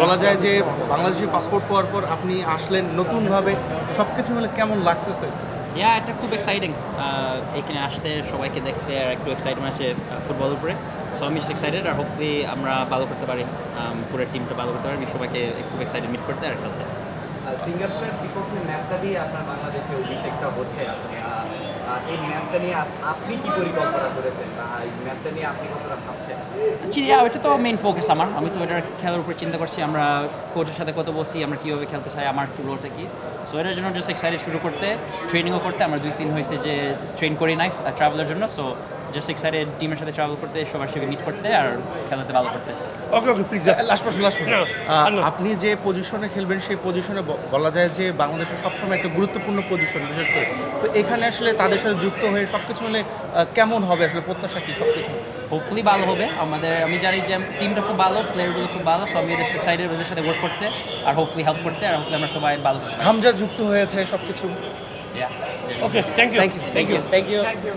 বলা যায় যে বাংলাদেশি পাসপোর্ট পাওয়ার পর আপনি আসলেন নতুনভাবে সব কিছু মিলে কেমন লাগতেছে? ইয়া এটা খুব এক্সাইটিং এখানে আসতে সবাইকে দেখতে আর একটু এক্সাইটমেন্ট আছে ফুটবল উপরে। সো আমি এক্সাইটেড আর হোপফুলি আমরা ভালো করতে পারি। পুরো টিমটা ভালো করতে পারি সবাইকে খুব এক্সাইটেড মিট করতে আর খেলতে। সিঙ্গাপুরের বিপক্ষে ম্যাচটা দিয়ে আপনার বাংলাদেশে অভিষেকটা হচ্ছে। আপনি এই নিয়ে আপনি কি করেছেন? নিয়ে আপনি ভাবছেন? চিয়া ওইটা তো মেইন ফোকাস আমার। আমি তো এটার খেলার উপর চিন্তা করছি, আমরা কোচের সাথে কত বসি, আমরা কীভাবে খেলতে চাই, আমার কী রোলটা কি? সো এটার জন্য জাস্ট এক্সাইটেড শুরু করতে ট্রেনিংও করতে, আমরা দুই তিন হয়েছে যে ট্রেন করি নাই ট্রাভেলের জন্য। সো জাস্ট এক্সাইটেড টিমের সাথে ট্রাভেল করতে সবার সাথে মিট করতে আর খেলাতে ভালো করতে। ওকে ওকে প্লিজ লাস্ট প্রশ্ন লাস্ট প্রশ্ন আপনি যে পজিশনে খেলবেন সেই পজিশনে বলা যায় যে বাংলাদেশের সবসময় একটা গুরুত্বপূর্ণ পজিশন বিশেষ করে। তো এখানে আসলে তাদের সাথে যুক্ত হয়ে সব কিছু মিলে কেমন হবে আসলে প্রত্যাশা কি সব কিছু হোপফুলি ভালো হবে। আমাদের আমি জানি যে টিমটা খুব ভালো প্লেয়ারগুলো খুব ভালো সব এদের এক্সাইটেড ওদের সাথে ওয়ার্ক করতে আর হোপফুলি হেল্প করতে আর হোপফুলি আমরা সবাই ভালো হামজা যুক্ত হয়েছে সব কিছু Yeah. Okay thank you thank you thank you thank you.